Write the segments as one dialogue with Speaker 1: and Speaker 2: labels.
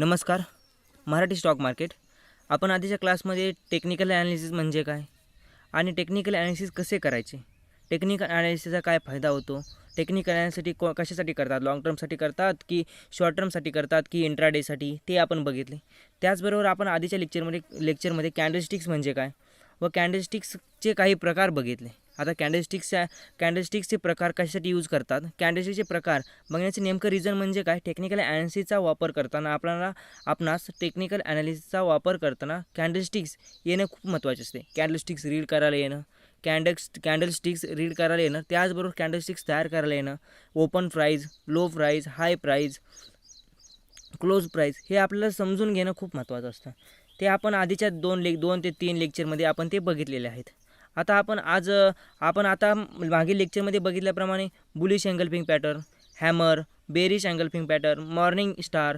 Speaker 1: नमस्कार Marathi stock market. आपण आधीच्या क्लासमध्ये टेक्निकल ॲनालिसिस म्हणजे काय आणि टेक्निकल ॲनालिसिस कसे करायचे? टेक्निकल ॲनालिसिसचा काय फायदा होतो? टेक्निकल ॲनालिसिटी को कशासाठी करतात? लाँग टर्मसाठी करतात की शॉर्ट टर्मसाठी करतात की इंट्राडेसाठी ते आपण बघितले. त्याचबरोबर आपण आधीच्या लेक्चरमध्ये लेक्चरमध्ये कॅन्डलस्टिक्स म्हणजे काय? व कॅन्डलस्टिक्सचे काही प्रकार बघितले. आता कॅन्डलस्टिक्सच्या कॅन्डलस्टिक्सचे प्रकार कशासाठी यूज करतात? कॅन्डलस्टिकचे प्रकार बघण्याचे नेमकं रिझन म्हणजे काय? टेक्निकल ॲनालिसिसचा वापर करताना आपल्याला आपणास टेक्निकल ॲनालिसिसचा वापर करताना कॅन्डलस्टिक्स येणं खूप महत्त्वाचे असते. कॅन्डलस्टिक्स रीड करायला येणं कॅन्डक्स कॅन्डलस्टिक्स रीड करायला येणं त्याचबरोबर कॅन्डलस्टिक्स तयार करायला येणं open price low price high price close price हे आपल्याला समजून घेणं खूप महत्त्वाचं असतं. ते आपण आधीच्या दोन लेक दोन ते तीन लेक्चरमध्ये आपण ते बघितलेले आहेत. आता आपण आज आपण आता मागील लेक्चरमध्ये बघितल्याप्रमाणे bullish engulfing pattern hammer bearish engulfing pattern morning star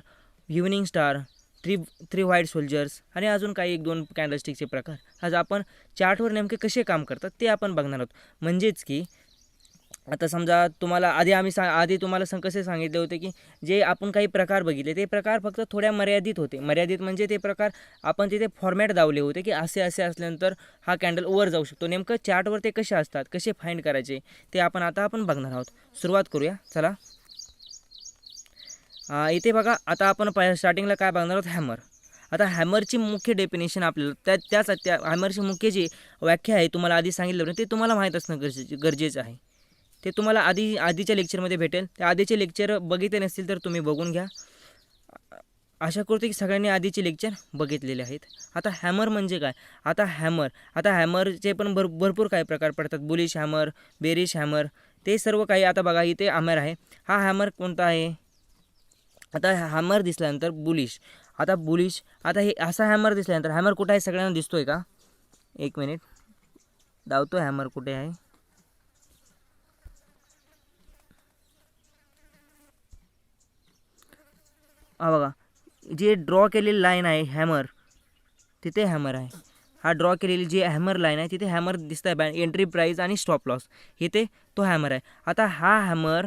Speaker 1: evening star three three white soldiers आणि अजून काही एक दोन कॅन्डलस्टिकचे प्रकार. आज आपण चार्टवर नेमके कसे काम करतात ते आपण बघणार आहोत. म्हणजेच की आता समजा तुम्हाला आधी आम्ही सा आधी तुम्हाला सं कसे सांगितले होते की जे आपण काही प्रकार बघितले ते प्रकार फक्त थोड्या मर्यादित होते. मर्यादित म्हणजे ते प्रकार आपण तिथे फॉर्मॅट दावले होते की असे असे असल्यानंतर हा कॅन्डल वर जाऊ शकतो. नेमकं चार्टवर ते कसे असतात कसे फाईंड करायचे ते आपण आता आपण बघणार आहोत. सुरुवात करूया. चला. इथे बघा आता आपण प स्टार्टिंगला काय बघणार आहोत? हॅमर आता हॅमरची मुख्य डेफिनेशन आपल्याला त्या त्याच त्या हॅमरची मुख्य जी व्याख्या आहे तुम्हाला आधी सांगितलं ते तुम्हाला माहीत असणं गरजेचे गरजेचं आहे. ते तुम्हाला आधी आधीच्या लेक्चरमध्ये भेटेल. त्या आधीचे लेक्चर बघितले नसतील तर तुम्ही बघून घ्या. आशा करतो की सगळ्यांनी आधीचे लेक्चर बघितलेले आहेत. आता हॅमर म्हणजे काय? आता हॅमर आता हॅमरचे पण भर भरपूर काही प्रकार पडतात. बुलिश हॅमर बेरिश हॅमर ते सर्व काही आता बघा इथे हॅमर आहे. हा हॅमर कोणता आहे? आता हॅमर दिसल्यानंतर बुलिश आता बुलिश आता हे असा हॅमर दिसल्यानंतर हॅमर कुठं आहे? सगळ्यांना दिसतो आहे का? एक मिनिट धावतो हॅमर कुठे आहे? हा बघा जे ड्रॉ केलेली लाईन आहे हॅमर तिथे हॅमर आहे. हा ड्रॉ केलेली जी हॅमर लाईन आहे तिथे हॅमर दिसत आहे बॅ एंट्री प्राईज आणि स्टॉप लॉस इथे तो हॅमर आहे. आता हा हॅमर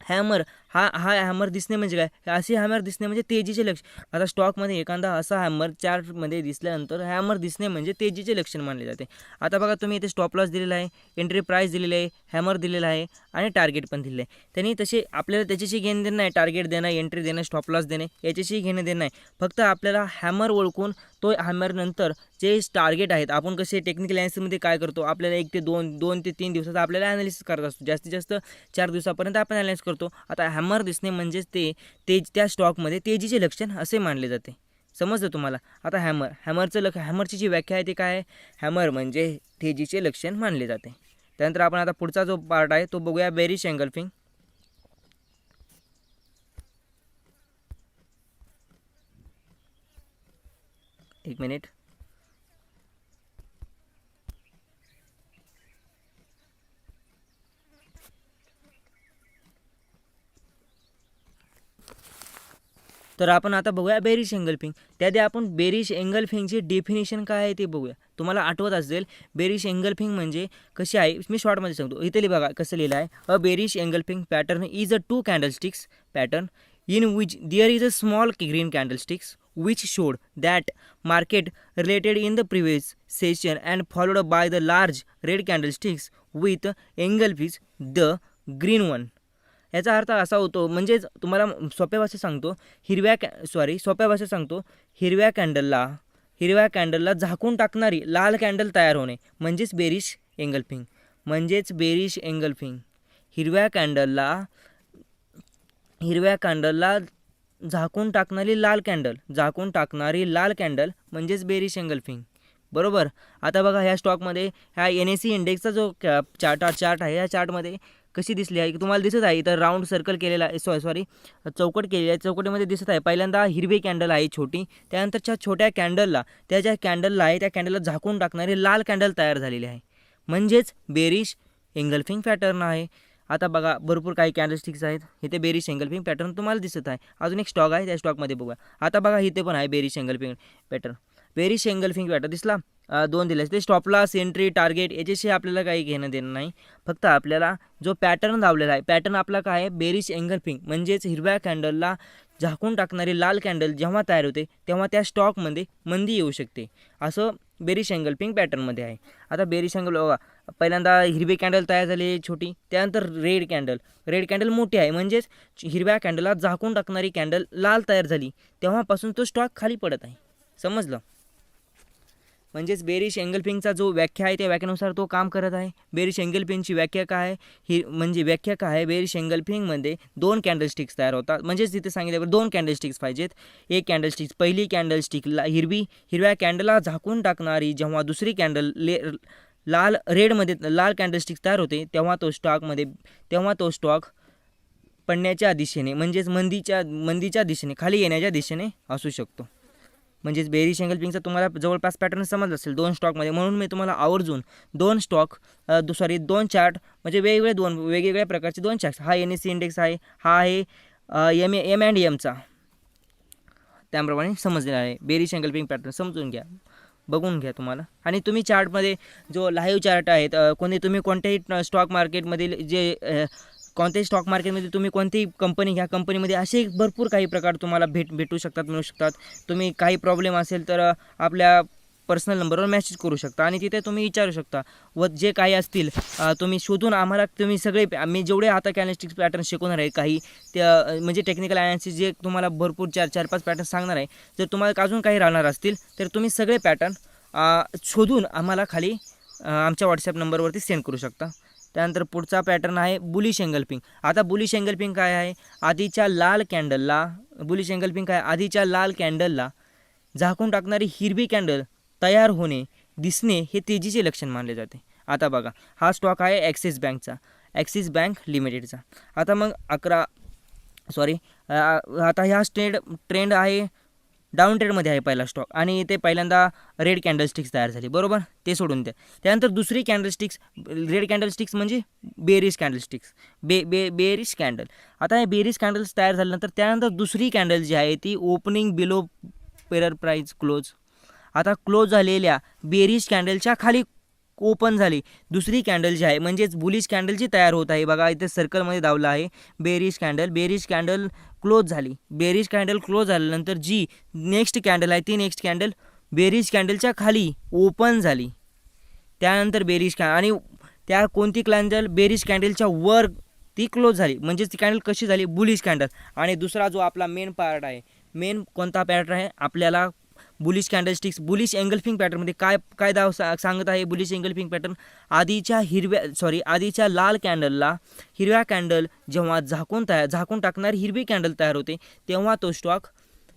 Speaker 1: हॅमर हा हा हॅमर दिसणे म्हणजे काय? असे हॅमर दिसणे म्हणजे तेजीचे लक्षण आता स्टॉकमध्ये एखादा असा हॅमर चार्टमध्ये दिसल्यानंतर हॅमर दिसणे म्हणजे तेजीचे लक्षण मानले जाते. आता बघा तुम्ही इथे स्टॉप लॉस दिलेला आहे एंट्री प्राईस दिलेली आहे हॅमर दिलेला आहे आणि टार्गेट पण दिलेलं आहे. त्यांनी तसे आपल्याला त्याच्याशी घेणं देणं नाही टार्गेट देणं एंट्री देणं स्टॉप लॉस देणे याच्याशी घेणं देणं नाही. फक्त आपल्याला हॅमर ओळखून तो हॅमरनंतर जे टार्गेट आहेत आपण कसे टेक्निकल ॲनालिसिसमध्ये काय करतो आपल्याला एक ते दोन दोन ते तीन दिवसात आपल्याला ॲनालिसिस करत असतो. जास्तीत जास्त चार दिवसापर्यंत आपण ॲनालिसिस करतो. आता हॅमर दिसणे म्हणजेच ते तेज त्या स्टॉकमध्ये तेजीचे लक्षण असे मानले जाते. समजलं तुम्हाला? आता हॅमर हॅमरचं लक्ष हॅमरची जी व्याख्या आहे ती काय? आहे हॅमर म्हणजे तेजीचे लक्षण मानले जाते. त्यानंतर आपण आता पुढचा जो पार्ट आहे तो बघूया बेरिश अँगल्फिंग. एक मिनिट. तर आपण आता बघूया बेरिश एंगल फिंग. त्याआधी आपण बेरिश एंगल फिंगची डेफिनेशन काय आहे ते बघूया. तुम्हाला आठवत असेल बेरिश एंगल फिंग म्हणजे कशी आहे? मी शॉर्टमध्ये सांगतो. इथे लिहि बघा कसं लिहिलं आहे. A bearish engulfing pattern is a two candlesticks pattern in which there is a small green candlesticks which showed that market related in the previous session and followed by the large red candlesticks with engulfs the green one याचा अर्थ असा होतो म्हणजेच तुम्हाला सोप्या भाषेत सांगतो हिरव्या कॅ सॉरी सोप्या भाषेत सांगतो हिरव्या कॅन्डलला हिरव्या कॅन्डलला झाकून टाकणारी लाल कॅन्डल तयार होणे म्हणजेच बेरिश एंगल्फिंग म्हणजेच बेरिश एंगल्फिंग हिरव्या कॅन्डलला हिरव्या कॅन्डलला झाकून टाकणारी लाल कॅन्डल झाकून टाकणारी लाल कॅन्डल म्हणजेच बेरिश एंगल्फिंग बरोबर? आता बघा ह्या स्टॉकमध्ये ह्या एन एस सी इंडेक्सचा जो चार्ट चार्ट आहे या चार्टमध्ये कशी दिसली आहे? तुम्हाला दिसत आहे इथं राऊंड सर्कल केलेला आहे सॉरी सॉरी चौकट केलेली आहे चौकटीमध्ये दिसत आहे. पहिल्यांदा हिरवी कॅन्डल आहे छोटी त्यानंतरच्या छोट्या कॅन्डलला त्या ज्या कॅन्डलला आहे त्या कॅन्डलला झाकून टाकणारी लाल कॅन्डल तयार झालेली आहे. म्हणजेच बेरिश एंगल्फिंग पॅटर्न आहे. आता बघा भरपूर काही कॅन्डलस्टिक्स आहेत. इथे बेरिश एंगल्फिंग पॅटर्न तुम्हाला दिसत आहे. अजून एक स्टॉक आहे त्या स्टॉकमध्ये बघूया. आता बघा इथे पण आहे bearish engulfing pattern bearish engulfing pattern दिसला? दोन दिले ते स्टॉपला सेंट्री टार्गेट याच्याशी आपल्याला काही घेणं देणं नाही. फक्त आपल्याला जो पॅटर्न लावलेला आहे पॅटर्न आपला काय आहे? बेरिश एंगल्फिंग म्हणजेच हिरव्या कॅन्डलला झाकून टाकणारी लाल कॅन्डल जेव्हा तयार होते तेव्हा त्या स्टॉकमध्ये मंदी येऊ शकते. असं बेरिश एंगल्फिंग पॅटर्नमध्ये आहे. आता बेरिश एंगल बघा पहिल्यांदा हिरवी कॅन्डल तयार झाली छोटी. त्यानंतर रेड कॅन्डल रेड कॅन्डल मोठी आहे म्हणजेच हिरव्या कॅन्डलला झाकून टाकणारी कॅन्डल लाल तयार झाली. तेव्हापासून तो स्टॉक खाली पडत आहे. समजलं? म्हणजेच बेरिश एंगल्फिंगचा जो व्याख्या आहे त्या व्याख्यानुसार तो काम करत आहे. बेरिश एंगल्फिंगची व्याख्या काय आहे? ही म्हणजे व्याख्या काय आहे? बेरिश एंगल्फिंगमध्ये दोन कॅन्डलस्टिक्स तयार होतात. म्हणजेच तिथे सांगितल्यावर दोन कॅन्डलस्टिक्स पाहिजेत. एक कॅन्डलस्टिक्स पहिली कॅन्डलस्टिकला हिरवी हिरव्या कॅन्डलला झाकून टाकणारी जेव्हा दुसरी कॅन्डल ले लाल रेडमध्ये लाल कॅन्डलस्टिक तयार होते तेव्हा तो स्टॉकमध्ये तेव्हा तो स्टॉक पडण्याच्या दिशेने म्हणजेच मंदीच्या मंदीच्या दिशेने खाली येण्याच्या दिशेने असू शकतो. म्हणजेच बेरी शेंगलपिंगचा तुम्हाला जवळपास पॅटर्न समजलं असेल दोन स्टॉकमध्ये म्हणून मी तुम्हाला आवर्जून दोन स्टॉक सॉरी दोन चार्ट म्हणजे वेगवेगळे दोन वेगवेगळ्या प्रकारचे दोन चार्ट्स हा एन एस सी इंडेक्स आहे हा आहे एम एम अँड एमचा त्याप्रमाणे समजलेला आहे. बेरी शेंगलपिंग पॅटर्न समजून घ्या. बघून घ्या तुम्हाला. आणि तुम्ही चार्टमध्ये जो लाईव्ह चार्ट आहेत कोणी तुम्ही कोणत्याही स्टॉक मार्केटमधील जे कोणत्याही स्टॉक मार्केटमध्ये तुम्ही कोणतीही कंपनी घ्या. कंपनीमध्ये असे भरपूर काही प्रकार तुम्हाला भेट भेटू शकतात मिळू शकतात. तुम्ही काही प्रॉब्लेम असेल तर आपल्या पर्सनल नंबरवर मेसेज करू शकता आणि तिथे तुम्ही विचारू शकता. व जे काही असतील तुम्ही शोधून आम्हाला तुम्ही सगळे मी जेवढे आता कॅनलिस्टिक्स पॅटर्न शिकवणार आहे काही त्या म्हणजे टेक्निकल अनालिसिस जे तुम्हाला भरपूर चार चार पाच पॅटर्न सांगणार आहे. जर तुम्हाला अजून काही राहणार असतील तर तुम्ही सगळे पॅटर्न शोधून आम्हाला खाली आमच्या व्हॉट्सॲप नंबरवरती सेंड करू शकता. त्यानंतर पुढचा पॅटर्न आहे बुलिश एंगल्पिंग आता बुलिश एंगल्पिंग काय आहे? आधीच्या लाल कॅन्डलला बुलिश एंगल्पिंग काय? आधीच्या लाल कॅन्डलला झाकून टाकणारी हिरवी कॅन्डल तयार होणे दिसणे हे तेजीचे लक्षण मानले जाते. आता बघा हा स्टॉक आहे ॲक्सिस बँकचा ॲक्सिस बँक लिमिटेडचा आता मग अकरा सॉरी आता ह्या स्टेड ट्रेंड आहे डाऊन ट्रेडमध्ये आहे पहिला स्टॉक आणि इथे पहिल्यांदा रेड कॅन्डलस्टिक्स तयार झाली. बरोबर? ते सोडून द्या. त्यानंतर दुसरी कॅन्डलस्टिक्स रेड कॅन्डलस्टिक्स म्हणजे बेरिश कॅन्डलस्टिक्स बे बे बेरिश कॅन्डल आता हे बेरिश कॅन्डल्स तयार झाल्यानंतर त्यानंतर दुसरी कॅन्डल जी आहे ती ओपनिंग बिलो पेरर प्राईज क्लोज आता क्लोज झालेल्या बेरिश कॅन्डलच्या खाली ओपन झाली. दुसरी कॅन्डल जी आहे म्हणजेच बुलिश कॅन्डल जी तयार होत आहे बघा इथे सर्कलमध्ये धावलं आहे. Bearish candle bearish candle close झाली. बेरिश कॅन्डल क्लोज झाल्यानंतर जी नेक्स्ट कॅन्डल आहे ती नेक्स्ट कॅन्डल बेरिश कॅन्डलच्या खाली ओपन झाली. त्यानंतर बेरिश कॅ आणि त्या कोणती कॅन्डल? बेरिश कॅन्डलच्या वर ती क्लोज झाली. म्हणजेच ती कॅन्डल कशी झाली? Bullish candle. आणि दुसरा जो आपला मेन पार्ट आहे मेन कोणता पॅटर्न आहे? आपल्याला बुलिश कॅन्डलस्टिक्स बुलिश एंगल्फिंग पॅटर्नमध्ये काय काय दाव सा सांगत आहे बुलिश एंगल्फिंग पॅटर्न आधीच्या हिरव्या सॉरी आधीच्या लाल कॅन्डलला हिरव्या कॅन्डल जेव्हा झाकून तयार झाकून टाकणारी हिरवी कॅन्डल तयार होते तेव्हा तो स्टॉक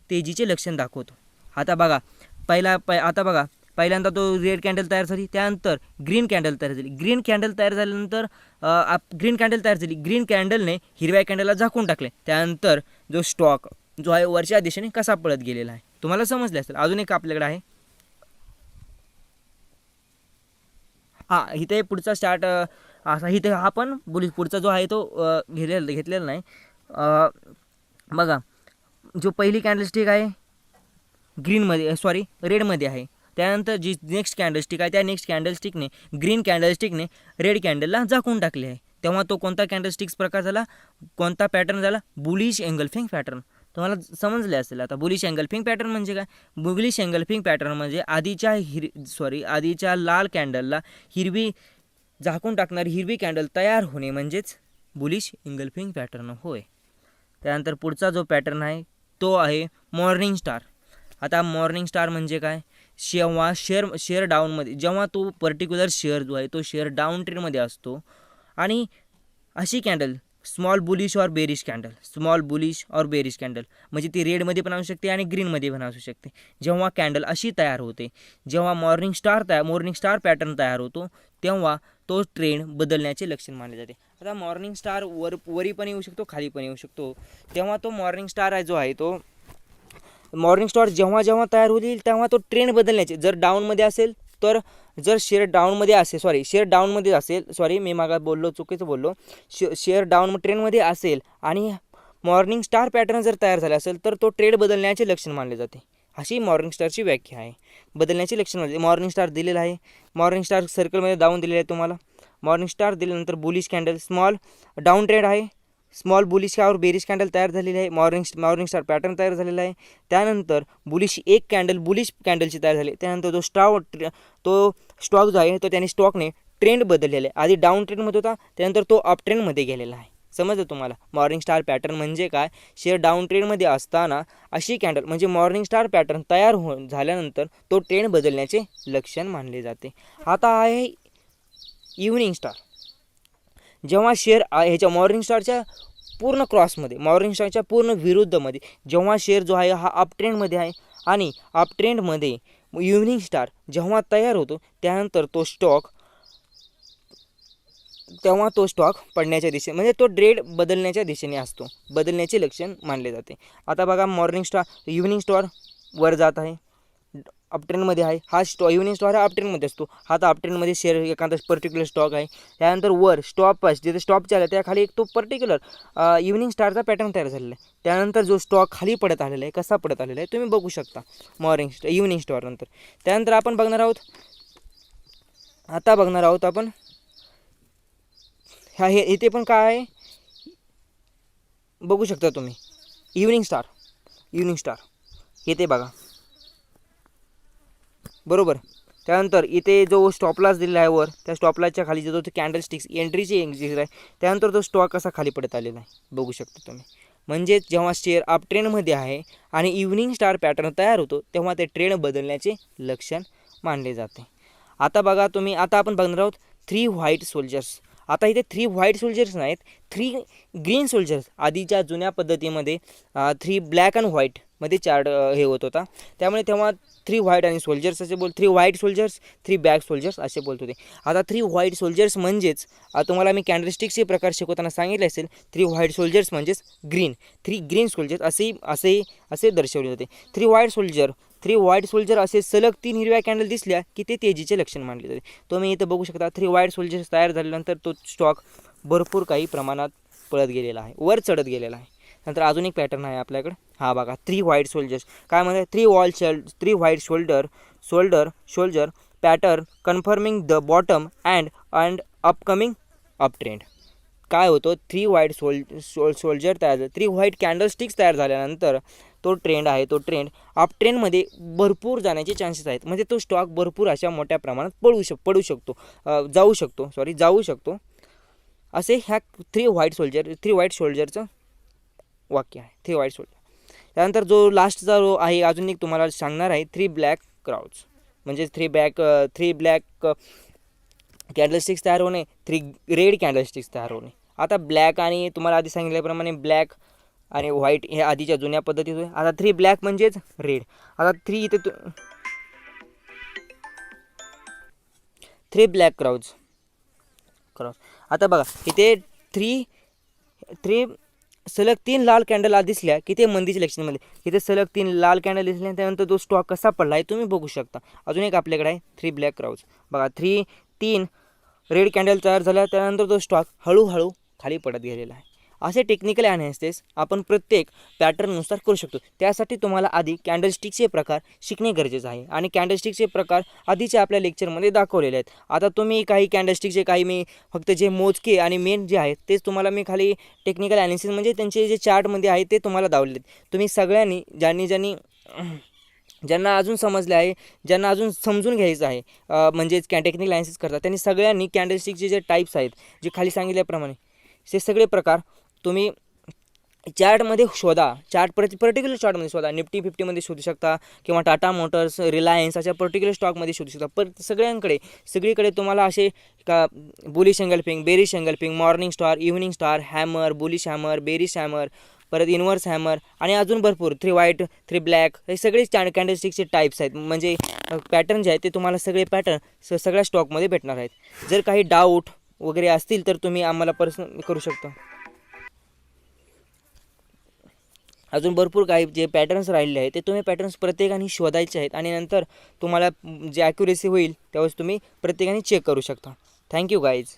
Speaker 1: तेजीचे लक्षण दाखवतो. आता बघा पहिला प आता बघा पहिल्यांदा तो रेड कॅन्डल तयार झाली त्यानंतर ग्रीन कॅन्डल तयार झाली. ग्रीन कॅन्डल तयार झाल्यानंतर आप ग्रीन कॅन्डल तयार झाली. ग्रीन कॅन्डलने हिरव्या कॅन्डलला झाकून टाकले. त्यानंतर जो स्टॉक जो आहे वरच्या दिशेने कसा पळत गेलेला आहे. तुम्हाला समजले असेल. अजून एक आपल्याकडे आहे. हा इथे पुढचा स्टार्ट असा इथे हा पण बुली पुढचा जो आहे तो घेतलेला घेतलेला नाही. बघा जो पहिली कॅन्डलस्टिक आहे ग्रीनमध्ये सॉरी रेडमध्ये आहे. त्यानंतर जी नेक्स्ट कॅन्डलस्टिक आहे त्या नेक्स्ट कॅन्डलस्टिकने ग्रीन कॅन्डलस्टिकने रेड कॅन्डलला झाकून टाकले आहे. तेव्हा तो कोणता कॅन्डलस्टिक्स प्रकार झाला? कोणता पॅटर्न झाला? बुलिश एंगलफिंग पॅटर्न तुम्हाला समजले असेल. आता बुलिश एंगल्फिंग पॅटर्न म्हणजे काय? बुलिश एंगल्फिंग पॅटर्न म्हणजे आधीच्या हिर सॉरी आधीच्या लाल कॅन्डलला हिरवी झाकून टाकणारी हिरवी कॅन्डल तयार होणे म्हणजेच बुलिश एंगल्फिंग पॅटर्न होय. त्यानंतर पुढचा जो पॅटर्न आहे तो आहे मॉर्निंग स्टार आता मॉर्निंग स्टार म्हणजे काय? जेव्हा शेअर शेअर डाऊनमध्ये जेव्हा तो पर्टिक्युलर शेअर जो आहे तो शेअर डाऊन ट्रेडमध्ये असतो. आणि अशी कॅन्डल स्मॉल बुलिश और बेरिश कॅन्डल स्मॉल बुलिश और बेरिश कॅन्डल म्हणजे ती रेडमध्ये पण असू शकते आणि ग्रीनमध्ये पण असू शकते. जेव्हा कॅन्डल अशी तयार होते जेव्हा मॉर्निंग स्टार तयार मॉर्निंग स्टार पॅटर्न तयार होतो तेव्हा तो ट्रेंड बदलण्याचे लक्षण मानले जाते. आता मॉर्निंग स्टार वर वरी पण येऊ शकतो खाली पण येऊ शकतो. तेव्हा तो मॉर्निंग स्टार आहे जो आहे तो मॉर्निंग स्टार जेव्हा जेव्हा तयार होईल तेव्हा तो ट्रेंड बदलण्याचे जर डाऊनमध्ये असेल तर जर शेअर डाऊनमध्ये असेल सॉरी शेअर डाऊनमध्ये असेल सॉरी मी मागा बोललो चुकीचं बोललो. शे शेअर डाऊन ट्रेंडमध्ये असेल आणि मॉर्निंग स्टार पॅटर्न जर तयार झाला असेल तर तो ट्रेड बदलण्याचे लक्षण मानले जाते. अशी मॉर्निंग स्टारची व्याख्या आहे. बदलण्याचे लक्षण म्हणजे मॉर्निंग स्टार दिलेलं आहे. मॉर्निंग स्टार सर्कलमध्ये दावून दिलेलं आहे तुम्हाला. मॉर्निंग स्टार दिल्यानंतर bullish candle small down trend आहे. स्मॉल बुलिश और बेरिश कॅन्डल तयार झालेली आहे. मॉर्निंग मॉर्निंग स्टार पॅटर्न तयार झालेला आहे. त्यानंतर बुलिश एक कॅन्डल बुलिश कॅन्डलची तयार झाली. त्यानंतर तो स्टॉक तो स्टॉक जो आहे तो त्याने स्टॉकने ट्रेंड बदललेला आहे. आधी डाऊन ट्रेंडमध्ये होता त्यानंतर तो अप ट्रेंडमध्ये गेलेला आहे. समजलं तुम्हाला? मॉर्निंग स्टार पॅटर्न म्हणजे काय? शेअर डाऊन ट्रेंडमध्ये असताना अशी कॅन्डल म्हणजे मॉर्निंग स्टार पॅटर्न तयार हो झाल्यानंतर तो ट्रेंड बदलण्याचे लक्षण मानले जाते. आता आहे इव्हनिंग स्टार. जेव्हा शेअर ह्याच्या मॉर्निंग स्टारच्या पूर्ण क्रॉसमध्ये मॉर्निंग स्टारच्या पूर्ण विरुद्धमध्ये जेव्हा शेअर जो आहे हा अप ट्रेंडमध्ये आहे आणि अप ट्रेंडमध्ये इव्हनिंग स्टार जेव्हा तयार होतो त्यानंतर तो स्टॉक तेव्हा तो स्टॉक पडण्याच्या दिशे म्हणजे तो ट्रेड बदलण्याच्या दिशेने असतो. बदलण्याचे लक्षण मानले जाते. आता बघा मॉर्निंग स्टार इव्हनिंग स्टॉर वर जात आहे. अपट्रेंडमध्ये आहे. हा स्टॉ इव्हनिंग स्टॉक हा अपट्रेंडमध्ये असतो. हा तर अपट्रेंडमध्ये शेअर एखादा पर्टिक्युलर स्टॉक आहे. त्यानंतर वर स्टॉप जिथे स्टॉप चालला त्याखाली एक तो पर्टिक्युलर इव्हनिंग स्टारचा पॅटर्न तयार झालेला आहे. त्यानंतर जो स्टॉक खाली पडत आलेला आहे कसा पडत आलेला आहे तुम्ही बघू शकता. मॉर्निंग स्टॉ इव्हनिंग स्टॉरनंतर त्यानंतर आपण बघणार आहोत आता बघणार आहोत आपण ह्या हे इथे पण काय आहे? बघू शकता तुम्ही. इव्हनिंग स्टार इव्हनिंग स्टार येते बघा. बरोबर. त्यानंतर इथे जो स्टॉपलाच दिलेला आहे वर त्या स्टॉपलाच्या खाली जो कॅन्डल स्टिक्स एंट्रीची एक्झिट आहे त्यानंतर तो स्टॉक कसा खाली पडत आलेला आहे. बघू शकता तुम्ही. म्हणजेच जेव्हा शेअर अप ट्रेंडमध्ये आहे आणि इव्हनिंग स्टार पॅटर्न तयार होतो तेव्हा ते ट्रेंड बदलण्याचे लक्षण मानले जाते. आता बघा तुम्ही आता आपण बघणार आहोत थ्री व्हाईट सोल्जर्स आता इथे थ्री व्हाईट सोल्जर्स नाहीत थ्री ग्रीन सोल्जर्स आधीच्या जुन्या पद्धतीमध्ये थ्री ब्लॅक अँड व्हाईट मध्ये चार्ट हे होत होता. त्यामुळे तेव्हा थ्री व्हाईट आणि सोल्जर्स असे बोल three white soldiers three black soldiers असे बोलत होते. आता थ्री व्हाईट सोल्जर्स म्हणजेच तुम्हाला मी कॅन्डलस्टिक्सचे प्रकार शिकवताना सांगितले असेल थ्री व्हाईट सोल्जर्स म्हणजेच ग्रीन थ्री ग्रीन सोल्जर्स असेही असेही असे दर्शवले होते. Three white soldier three white soldier असे सलग तीन हिरव्या कॅन्डल दिसल्या की ते तेजीचे लक्षण मानले जाते. तुम्ही इथं बघू शकता थ्री व्हाईट सोल्जर्स तयार झाल्यानंतर तो स्टॉक भरपूर काही प्रमाणात पळत गेलेला आहे वर चढत गेलेला आहे. नंतर अजून एक पॅटर्न आहे आपल्याकडे. हा बघा थ्री व्हाईट सोल्जर्स काय म्हणतात? Three wall shell three white shoulder shoulder soldier pattern confirming the bottom and and upcoming uptrend काय होतो? थ्री व्हाईट सोल सोल सोल्जर तयार झाले थ्री व्हाईट कॅन्डलस्टिक्स तयार झाल्यानंतर तो ट्रेंड आहे तो ट्रेंड अप ट्रेंडमध्ये भरपूर जाण्याचे चान्सेस आहेत. म्हणजे तो स्टॉक भरपूर अशा मोठ्या प्रमाणात पडू शक पडू शकतो. जाऊ शकतो. सॉरी जाऊ शकतो. असे ह्या three white soldier three white शोल्जरचं वाक्य आहे. थ्री व्हाईट शोल्जर त्यानंतर जो लास्टचा रो आहे अजून एक तुम्हाला सांगणार आहे थ्री ब्लॅक क्राऊड्स म्हणजे three black three black candlesticks तयार होणे थ्री रेड कॅन्डलस्टिक्स तयार होणे. आता ब्लॅक आणि तुम्हाला आधी सांगितल्याप्रमाणे ब्लॅक आणि व्हाईट हे आधीच्या जुन्या पद्धतीत होते आता थ्री ब्लॅक म्हणजेच रेड आता थ्री इथे तु थ्री ब्लॅक क्राऊज क्राऊज आता बघा इथे थ्री थ्री सलग तीन लाल कॅन्डल आज दिसल्या की ते मंदीच्या इलेक्शनमध्ये इथे सलग तीन लाल कॅन्डल दिसल्या त्यानंतर तो स्टॉक कसा पडला आहे तुम्ही बघू शकता. अजून एक आपल्याकडे आहे थ्री ब्लॅक क्राऊज बघा थ्री तीन रेड कॅन्डल तयार झाल्या त्यानंतर तो स्टॉक हळूहळू खाली पडत गेलेला आहे. असे टेक्निकल ॲनालिसिस आपण प्रत्येक पॅटर्ननुसार करू शकतो. त्यासाठी तुम्हाला आधी कॅन्डलस्टिकचे प्रकार शिकणे गरजेचं आहे. आणि कॅन्डलस्टिकचे प्रकार आधीच्या आपल्या लेक्चरमध्ये दाखवलेले आहेत. आता तुम्ही काही कॅन्डलस्टिकचे काही मी फक्त जे मोजके आणि मेन जे आहेत तेच तुम्हाला मी खाली टेक्निकल ॲनालिसिस म्हणजे त्यांचे जे चार्टमध्ये आहे ते तुम्हाला दावलेले आहेत. तुम्ही सगळ्यांनी ज्यांनी ज्यांनी ज्यांना अजून समजले आहे ज्यांना अजून समजून घ्यायचं आहे म्हणजेच कॅ टेक्निकल ॲनालिसिस करतात त्यांनी सगळ्यांनी कॅन्डलस्टिकचे जे टाईप्स आहेत जे खाली सांगितल्याप्रमाणे ते सगळे प्रकार तुम्ही चार्टमध्ये शोधा. चार्ट प्रति पर्टिक्युलर चार्टमध्ये शोधा. निफ्टी फिफ्टीमध्ये शोधू शकता किंवा टाटा मोटर्स रिलायन्स अशा पर्टिक्युलर स्टॉकमध्ये शोधू शकता. पर सगळ्यांकडे सगळीकडे तुम्हाला असे का bullish engulfing bearish engulfing morning star evening star hammer bullish hammer bearish hammer परत इन्व्हर्स हॅमर आणि अजून भरपूर थ्री व्हाईट थ्री ब्लॅक हे सगळे कॅन कॅन्डलस्टिकचे टाईप्स आहेत. म्हणजे पॅटर्न जे आहेत ते तुम्हाला सगळे पॅटर्न स सगळ्या स्टॉकमध्ये भेटणार आहेत. जर काही डाऊट वगैरे असतील तर तुम्ही आम्हाला पर्सन करू शकता. अजून भरपूर काही जे पॅटर्न्स राहिले आहेत ते तुम्ही पॅटर्न्स प्रत्येकाने शोधायचे आहेत आणि नंतर तुम्हाला जे ॲक्युरेसी होईल त्यावेळेस तुम्ही प्रत्येकाने चेक करू शकता. Thank you guys